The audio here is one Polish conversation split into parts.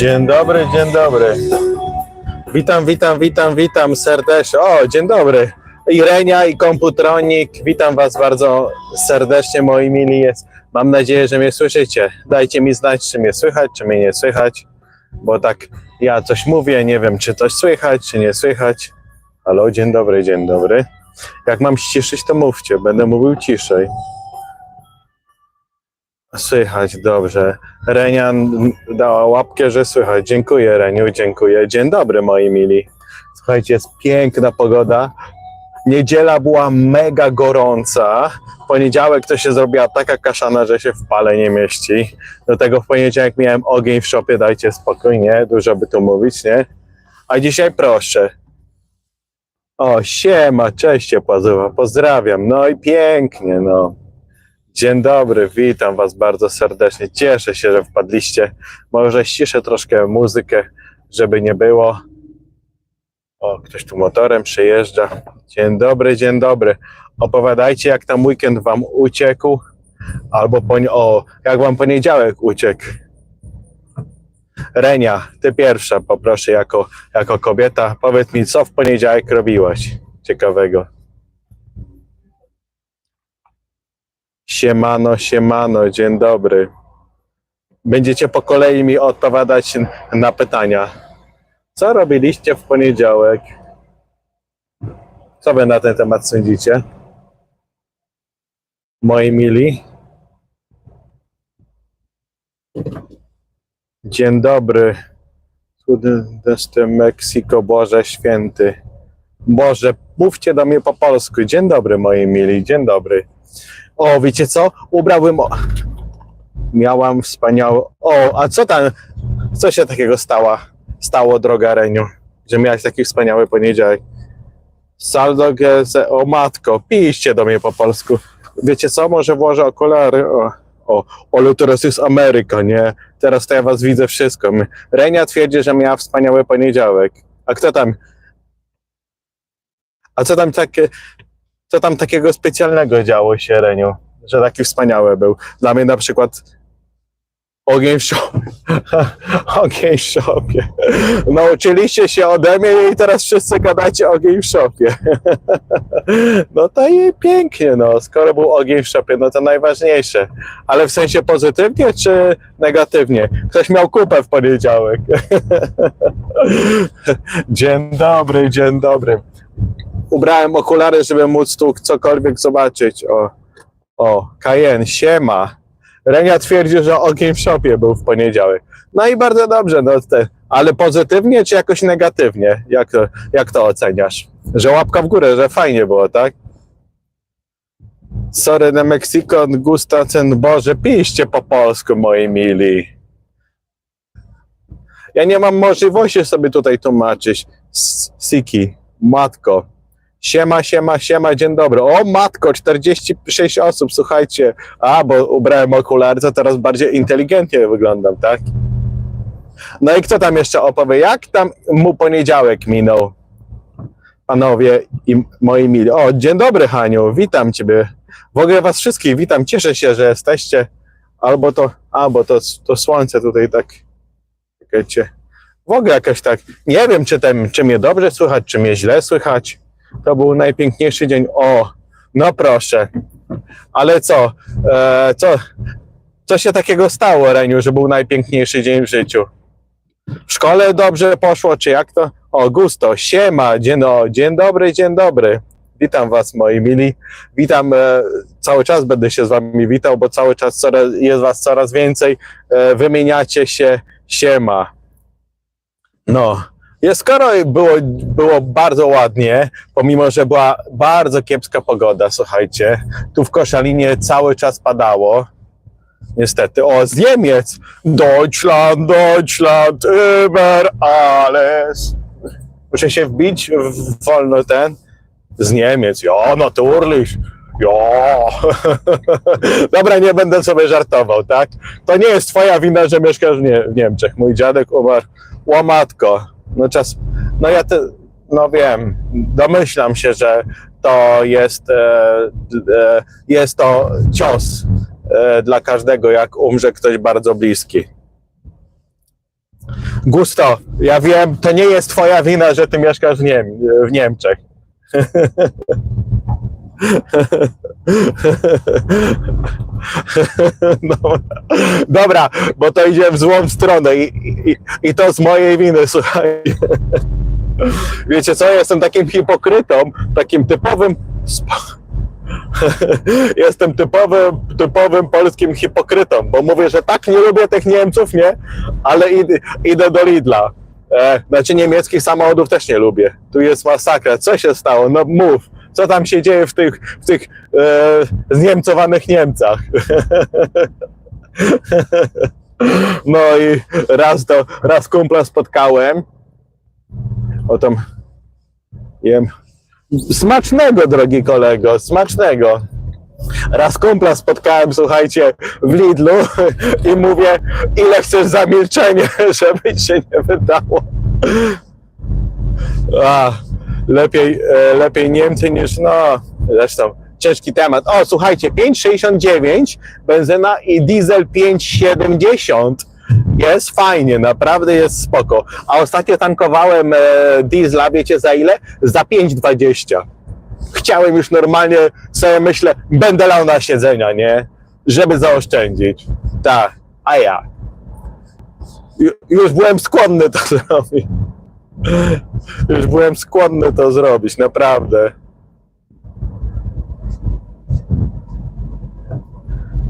Dzień dobry, dzień dobry. Witam, witam, witam, witam serdecznie. O, dzień dobry. Irenia i komputronik. Witam Was bardzo serdecznie, moi mili. Jest. Mam nadzieję, że mnie słyszycie. Dajcie mi znać, czy mnie słychać, czy mnie nie słychać, bo tak ja coś mówię, nie wiem, czy coś słychać, czy nie słychać. Halo, dzień dobry, dzień dobry. Jak mam ściszyć, to mówcie, będę mówił ciszej. Słychać, dobrze. Renia dała łapkę, że słychać. Dziękuję, Reniu, dziękuję. Dzień dobry, moi mili. Słuchajcie, jest piękna pogoda. Niedziela była mega gorąca. W poniedziałek to się zrobiła taka kaszana, że się w pale nie mieści. Do tego w poniedziałek miałem ogień w szopie, dajcie spokojnie, dużo by tu mówić, nie? A dzisiaj proszę. O, siema, cześć Pazuwa, pozdrawiam. No i pięknie, no. Dzień dobry, witam Was bardzo serdecznie. Cieszę się, że wpadliście. Może ściszę troszkę muzykę, żeby nie było. O, ktoś tu motorem przejeżdża. Dzień dobry, dzień dobry. Opowiadajcie, jak tam weekend Wam uciekł, albo o, jak Wam poniedziałek uciekł. Renia, Ty pierwsza, poproszę, jako, jako kobieta. Powiedz mi, co w poniedziałek robiłaś ciekawego. Siemano, siemano, dzień dobry. Będziecie po kolei mi odpowiadać na pytania. Co robiliście w poniedziałek? Co wy na ten temat sądzicie? Moi mili. Dzień dobry. Cudowny Meksyko, Boże Święty. Boże, mówcie do mnie po polsku. Dzień dobry, moi mili, dzień dobry. O, wiecie co? Ubrałbym. O... Miałam wspaniałe. O, a co tam? Co się takiego stało? Stało, droga Reniu, że miałeś taki wspaniały poniedziałek. Saldo gese. O matko, piszcie do mnie po polsku. Wiecie co? Może włożę okulary. O, o, ale teraz jest Ameryka, nie? Teraz to ja was widzę wszystko. Renia twierdzi, że miała wspaniały poniedziałek. A kto tam? A co tam takie, co tam takiego specjalnego działo się, Reniu? Że taki wspaniały był. Dla mnie na przykład ogień w szopie. ogień w szopie. Nauczyliście się ode mnie i teraz wszyscy gadacie ogień w szopie. no to i pięknie, no. Skoro był ogień w szopie, no to najważniejsze. Ale w sensie pozytywnie czy negatywnie? Ktoś miał kupę w poniedziałek. dzień dobry, dzień dobry ubrałem okulary, żeby móc tu cokolwiek zobaczyć. O, o, Cayenne, siema. Renia twierdzi, że ogień w szopie był w poniedziałek. No i bardzo dobrze, no te, ale pozytywnie czy jakoś negatywnie? Jak to, jak to oceniasz? Że łapka w górę, że fajnie było, tak? Sorry, na Mexico, gusta cen, Boże, piszcie po polsku, moi mili. Ja nie mam możliwości sobie tutaj tłumaczyć. Siki, matko, Siema, siema, siema, dzień dobry. O matko, 46 osób, słuchajcie. A, bo ubrałem okulary, to teraz bardziej inteligentnie wyglądam, tak? No i kto tam jeszcze opowie, jak tam mu poniedziałek minął? Panowie i moi mili. O, dzień dobry, Haniu, witam Ciebie. W ogóle Was wszystkich witam, cieszę się, że jesteście. Albo to, albo to, to słońce tutaj tak, czekajcie. W ogóle jakoś tak, nie wiem, czy, tem, czy mnie dobrze słychać, czy mnie źle słychać. To był najpiękniejszy dzień. O, no proszę. Ale co? E, co? Co się takiego stało, Reniu, że był najpiękniejszy dzień w życiu? W szkole dobrze poszło, czy jak to? O, Gusto, siema, dzień, o, dzień dobry, dzień dobry. Witam was, moi mili. Witam, e, cały czas będę się z wami witał, bo cały czas coraz, jest was coraz więcej. E, wymieniacie się, siema. No, skoro było, było bardzo ładnie, pomimo że była bardzo kiepska pogoda, słuchajcie, tu w Koszalinie cały czas padało. Niestety, o, z Niemiec! Deutschland, Deutschland, über alles. Muszę się wbić w wolno ten. Z Niemiec, ja, naturlich. Ja. Dobra, nie będę sobie żartował, tak? To nie jest twoja wina, że mieszkasz w, nie w Niemczech. Mój dziadek umarł. Łamatko. No czas, no ja te, no wiem, domyślam się, że to jest, e, e, jest to cios e, dla każdego, jak umrze ktoś bardzo bliski. Gusto, ja wiem, to nie jest twoja wina, że ty mieszkasz w, Niem w Niemczech. Dobra. Dobra, bo to idzie w złą stronę i, i, i to z mojej winy, słuchaj. Wiecie co, jestem takim hipokrytą, takim typowym... Jestem typowym, typowym polskim hipokrytą, bo mówię, że tak nie lubię tych Niemców, nie? Ale idę, idę do Lidla. E, znaczy niemieckich samochodów też nie lubię. Tu jest masakra. Co się stało? No mów. Co tam się dzieje w tych, w tych e, zniemcowanych Niemcach? No i raz to, raz kumpla spotkałem. O tam jem. Smacznego, drogi kolego, smacznego. Raz kumpla spotkałem, słuchajcie, w Lidlu i mówię, ile chcesz za milczenie, żeby ci się nie wydało. A, lepiej, e, lepiej Niemcy niż, no, zresztą ciężki temat. O, słuchajcie, 5,69 benzyna i diesel 5,70 jest fajnie, naprawdę jest spoko. A ostatnio tankowałem e, diesla, wiecie za ile? Za 5,20. Chciałem już normalnie, sobie myślę, będę lał na siedzenia, nie? Żeby zaoszczędzić. Tak, a ja. Ju, już byłem skłonny to zrobić. Już byłem skłonny to zrobić, naprawdę.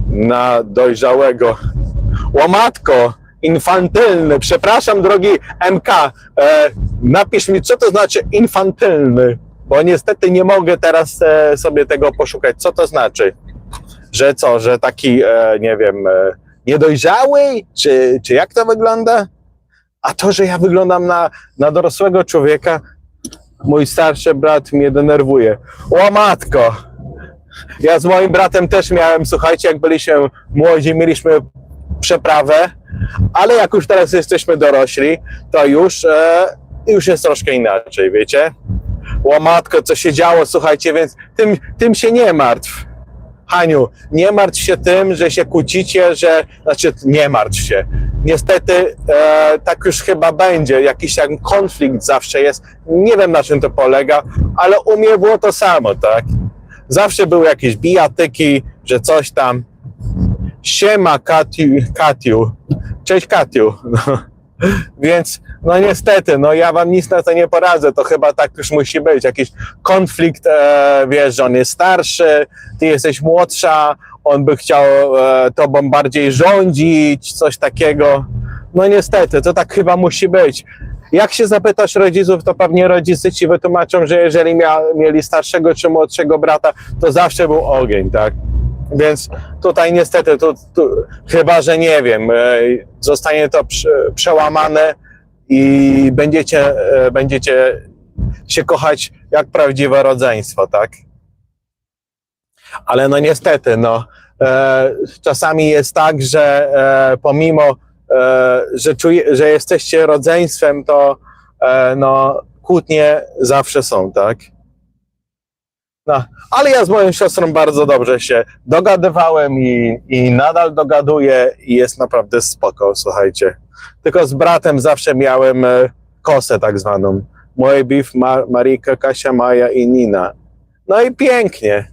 Na dojrzałego. Łomatko, infantylny. Przepraszam, drogi MK. E, napisz mi, co to znaczy infantylny, bo niestety nie mogę teraz e, sobie tego poszukać. Co to znaczy? Że co, że taki, e, nie wiem, e, niedojrzały? Czy, czy jak to wygląda? A to, że ja wyglądam na, na dorosłego człowieka, mój starszy brat mnie denerwuje. O matko! Ja z moim bratem też miałem, słuchajcie, jak byliśmy młodzi, mieliśmy przeprawę, ale jak już teraz jesteśmy dorośli, to już, e, już jest troszkę inaczej, wiecie? O matko, co się działo, słuchajcie, więc tym, tym się nie martw. Haniu, nie martw się tym, że się kłócicie, że, znaczy nie martw się. Niestety e, tak już chyba będzie, jakiś tam konflikt zawsze jest. Nie wiem na czym to polega, ale u mnie było to samo, tak? Zawsze były jakieś bijatyki, że coś tam. Siema Katiu, Katiu. Cześć Katiu. No. Więc no niestety, no ja wam nic na to nie poradzę, to chyba tak już musi być. Jakiś konflikt, e, wiesz, że on jest starszy, ty jesteś młodsza, on by chciał e, tobą bardziej rządzić, coś takiego. No niestety, to tak chyba musi być. Jak się zapytasz rodziców, to pewnie rodzice ci wytłumaczą, że jeżeli mia, mieli starszego czy młodszego brata, to zawsze był ogień, tak? Więc tutaj niestety, tu, tu, chyba że nie wiem, e, zostanie to prze, przełamane i będziecie, e, będziecie się kochać jak prawdziwe rodzeństwo, tak? Ale no niestety, no, e, czasami jest tak, że pomimo, że, czuje, że jesteście rodzeństwem, to no, kłótnie zawsze są, tak? No, ale ja z moją siostrą bardzo dobrze się dogadywałem i, i nadal dogaduję i jest naprawdę spoko, słuchajcie. Tylko z bratem zawsze miałem e, kosę tak zwaną. Moje beef, Ma, Marika, Kasia, Maja i Nina. No i pięknie.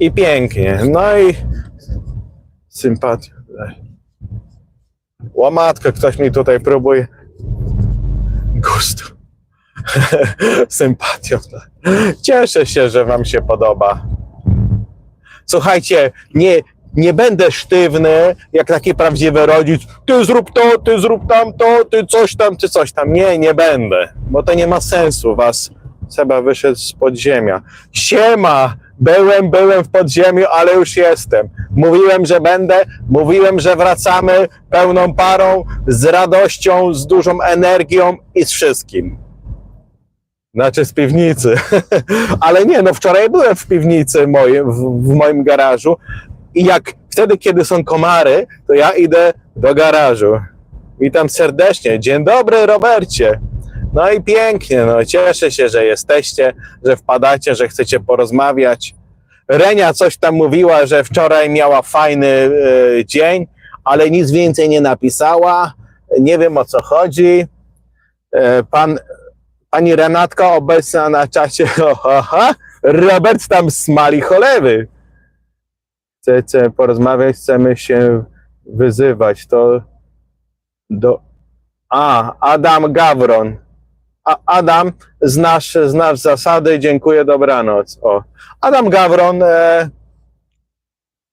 I pięknie. No i sympatia. Łamatko, ktoś mi tutaj próbuje. Gusto. Sympatią. Cieszę się, że Wam się podoba. Słuchajcie, nie, nie będę sztywny, jak taki prawdziwy rodzic. Ty zrób to, ty zrób tamto, ty coś tam, ty coś tam. Nie, nie będę, bo to nie ma sensu. Was Seba wyszedł z podziemia. Siema! Byłem, byłem w podziemiu, ale już jestem. Mówiłem, że będę, mówiłem, że wracamy pełną parą, z radością, z dużą energią i z wszystkim. Znaczy z piwnicy. Ale nie, no wczoraj byłem w piwnicy moim, w, w moim garażu i jak wtedy, kiedy są komary, to ja idę do garażu. Witam serdecznie. Dzień dobry, Robercie. No i pięknie, no cieszę się, że jesteście, że wpadacie, że chcecie porozmawiać. Renia coś tam mówiła, że wczoraj miała fajny e, dzień, ale nic więcej nie napisała. Nie wiem o co chodzi. E, Pan, pani Renatka obecna na czacie. Robert tam smali cholewy. Chce, chce porozmawiać, chcemy się wyzywać. To do. A, Adam Gawron. A, Adam, znasz, znasz zasady, dziękuję, dobranoc. O. Adam Gawron e,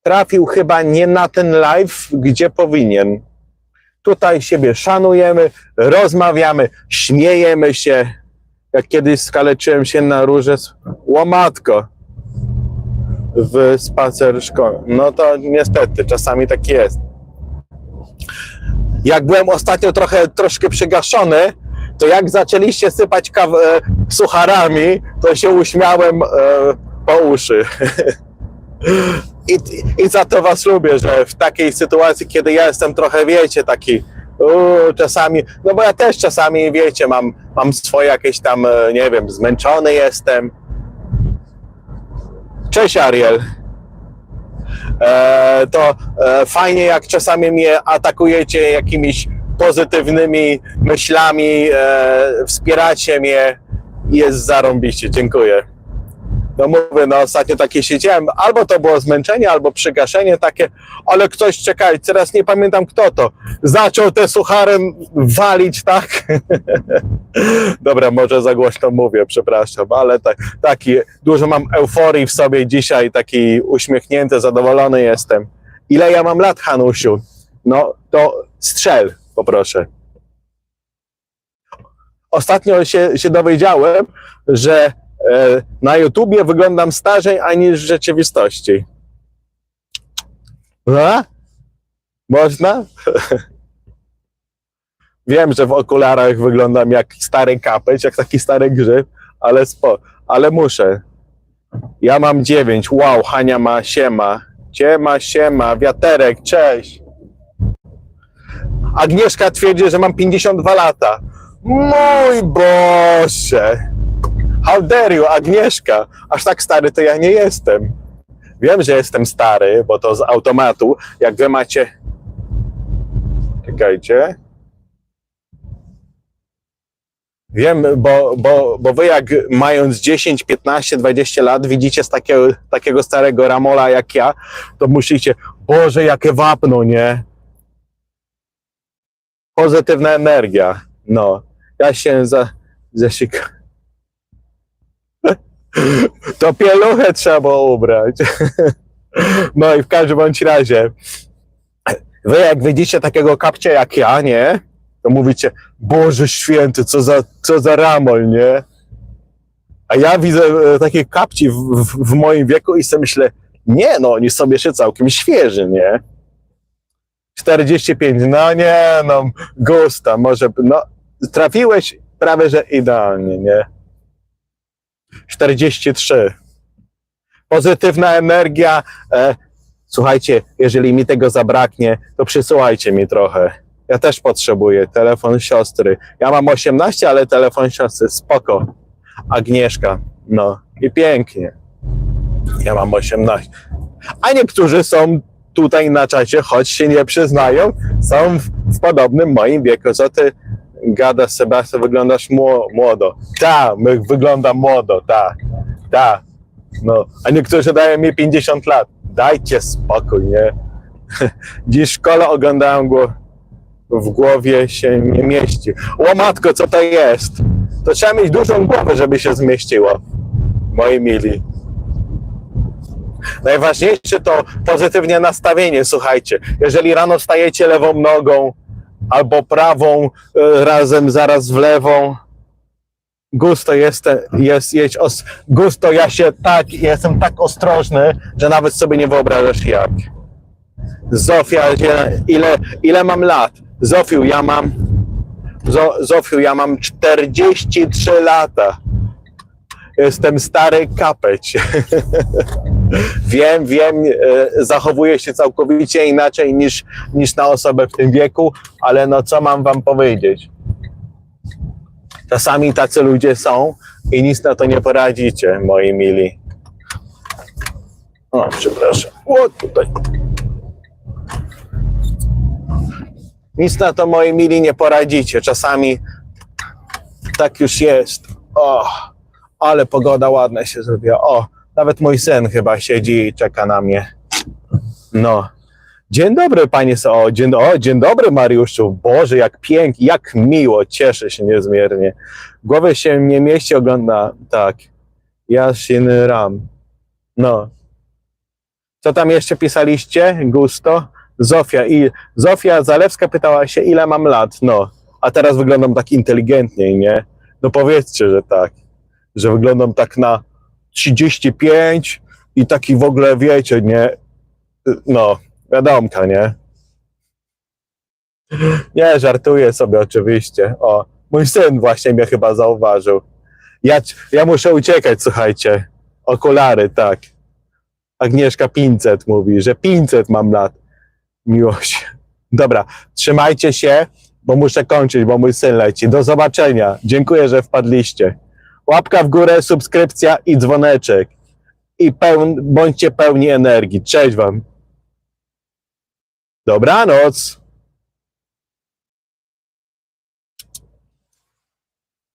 trafił chyba nie na ten live, gdzie powinien. Tutaj siebie szanujemy, rozmawiamy, śmiejemy się. Jak kiedyś skaleczyłem się na róże, łomatko w spacer szkolny. No to niestety, czasami tak jest. Jak byłem ostatnio trochę, troszkę przygaszony, to jak zaczęliście sypać kaw- e, sucharami, to się uśmiałem e, po uszy. I, I za to was lubię, że w takiej sytuacji, kiedy ja jestem trochę, wiecie, taki uuu, czasami, no bo ja też czasami, wiecie, mam, mam swoje jakieś tam, e, nie wiem, zmęczony jestem. Cześć Ariel. E, to e, fajnie, jak czasami mnie atakujecie jakimiś pozytywnymi myślami, e, wspieracie mnie. Jest zarąbiście, dziękuję. No mówię, no ostatnio takie siedziałem, albo to było zmęczenie, albo przygaszenie takie, ale ktoś, czekaj, teraz nie pamiętam kto to, zaczął te sucharem walić, tak? Dobra, może za głośno mówię, przepraszam, ale tak, taki, dużo mam euforii w sobie dzisiaj, taki uśmiechnięty, zadowolony jestem. Ile ja mam lat, Hanusiu? No, to strzel, poproszę. Ostatnio się, się dowiedziałem, że na YouTubie wyglądam starzej aniż w rzeczywistości. A? Można? Wiem, że w okularach wyglądam jak stary kapeć, jak taki stary grzyb, ale spo, ale muszę. Ja mam dziewięć. Wow, Hania ma siema. Siema, siema, wiaterek, cześć. Agnieszka twierdzi, że mam 52 lata. Mój Boże! How dare you, Agnieszka? Aż tak stary to ja nie jestem. Wiem, że jestem stary, bo to z automatu. Jak wy macie. Czekajcie. Wiem, bo, bo, bo wy jak mając 10, 15, 20 lat widzicie z takiego, takiego starego Ramola jak ja, to myślicie, Boże, jakie wapno, nie? Pozytywna energia. No, ja się za, zasika. To pieluchę trzeba ubrać. No i w każdym bądź razie, wy jak widzicie takiego kapcia jak ja, nie? To mówicie, Boże święty, co za, co za ramol, nie? A ja widzę e, takie kapci w, w, w moim wieku i sobie myślę, nie no, oni są jeszcze całkiem świeży, nie? 45, no nie, no, gusta, może, no, trafiłeś prawie, że idealnie, nie? 43. Pozytywna energia. E, słuchajcie, jeżeli mi tego zabraknie, to przysyłajcie mi trochę. Ja też potrzebuję telefon siostry. Ja mam 18, ale telefon siostry, spoko. Agnieszka, no i pięknie. Ja mam 18. A niektórzy są tutaj na czacie, choć się nie przyznają, są w, w podobnym moim wieku. Co ty gadasz, Sebastian, wyglądasz mło- młodo. Tak, my wyglądam młodo, tak, tak. No, a niektórzy dają mi 50 lat. Dajcie spokój, nie? Dziś w szkole oglądałem go, w głowie się nie mieści. O matko, co to jest? To trzeba mieć dużą głowę, żeby się zmieściło, moi mili. Najważniejsze to pozytywnie nastawienie, słuchajcie. Jeżeli rano wstajecie lewą nogą albo prawą e, razem zaraz w lewą, gusto jest, jest jeść os, gusto ja się tak, jestem tak ostrożny, że nawet sobie nie wyobrażasz jak. Zofia, ile, ile mam lat? Zofiu, ja mam Zo, Zofiu, ja mam 43 lata. Jestem stary kapeć. wiem, wiem, e, zachowuję się całkowicie inaczej niż, niż na osobę w tym wieku, ale no co mam wam powiedzieć? Czasami tacy ludzie są i nic na to nie poradzicie, moi mili. O, przepraszam. O, tutaj. Nic na to, moi mili, nie poradzicie. Czasami tak już jest. O, ale pogoda ładna się zrobiła. O, nawet mój syn chyba siedzi i czeka na mnie. No. Dzień dobry, panie. so- O, dzień, o, dzień dobry, Mariuszu. Boże, jak pięknie, jak miło. Cieszę się niezmiernie. W głowie się nie mieści, ogląda. Tak. Jasin Ram. No. Co tam jeszcze pisaliście? Gusto? Zofia. I Zofia Zalewska pytała się, ile mam lat. No. A teraz wyglądam tak inteligentniej, nie? No powiedzcie, że tak. Że wyglądam tak na 35 i taki w ogóle, wiecie, nie? No, wiadomka, nie? Nie, żartuję sobie oczywiście. O, mój syn właśnie mnie chyba zauważył. Ja, ja muszę uciekać, słuchajcie. Okulary, tak. Agnieszka 500 mówi, że 500 mam lat. Miłość. Dobra, trzymajcie się, bo muszę kończyć, bo mój syn leci. Do zobaczenia. Dziękuję, że wpadliście. Łapka w górę, subskrypcja i dzwoneczek. I pełn, bądźcie pełni energii. Cześć wam. Dobranoc.